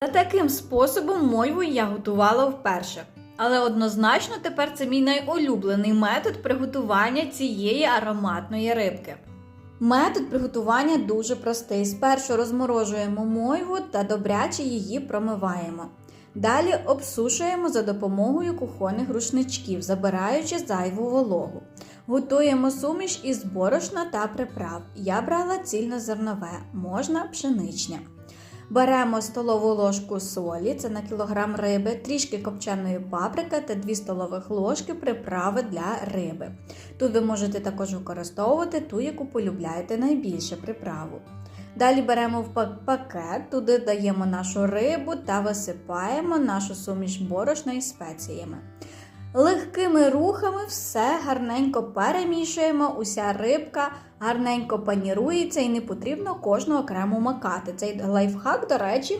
Та таким способом мойву я готувала вперше. Але однозначно тепер це мій найулюблений метод приготування цієї ароматної рибки. Метод приготування дуже простий. Спершу розморожуємо мойву та добряче її промиваємо. Далі обсушуємо за допомогою кухонних рушничків, забираючи зайву вологу. Готуємо суміш із борошна та приправ. Я брала цільнозернове, можна пшеничне. Беремо столову ложку солі, це на кілограм риби, трішки копченої паприки та 2 столових ложки приправи для риби. Тут ви можете також використовувати ту, яку полюбляєте найбільше приправу. Далі беремо в пакет, туди даємо нашу рибу та висипаємо нашу суміш борошна із спеціями. Легкими рухами все гарненько перемішуємо, уся рибка гарненько панірується і не потрібно кожну окремо макати. Цей лайфхак, до речі,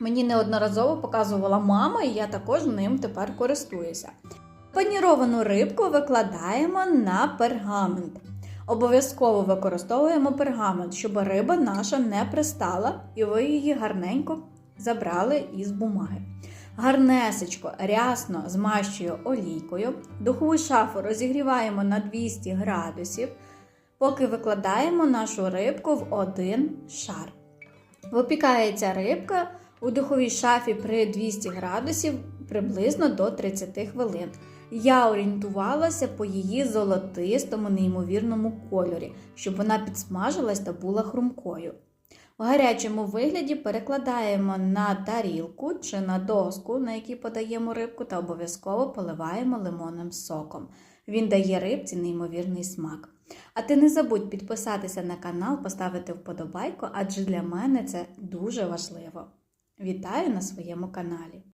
мені неодноразово показувала мама, і я також ним тепер користуюся. Паніровану рибку викладаємо на пергамент. Обов'язково використовуємо пергамент, щоб риба наша не пристала і ви її гарненько забрали із бумаги. Гарнесечко, рясно змащую олійкою. Духову шафу розігріваємо на 200 градусів, поки викладаємо нашу рибку в один шар. Випікається рибка у духовій шафі при 200 градусів приблизно до 30 хвилин. Я орієнтувалася по її золотистому, неймовірному кольорі, щоб вона підсмажилась та була хрумкою. В гарячому вигляді перекладаємо на тарілку чи на доску, на якій подаємо рибку, та обов'язково поливаємо лимонним соком. Він дає рибці неймовірний смак. А ти не забудь підписатися на канал, поставити вподобайку, адже для мене це дуже важливо. Вітаю на своєму каналі!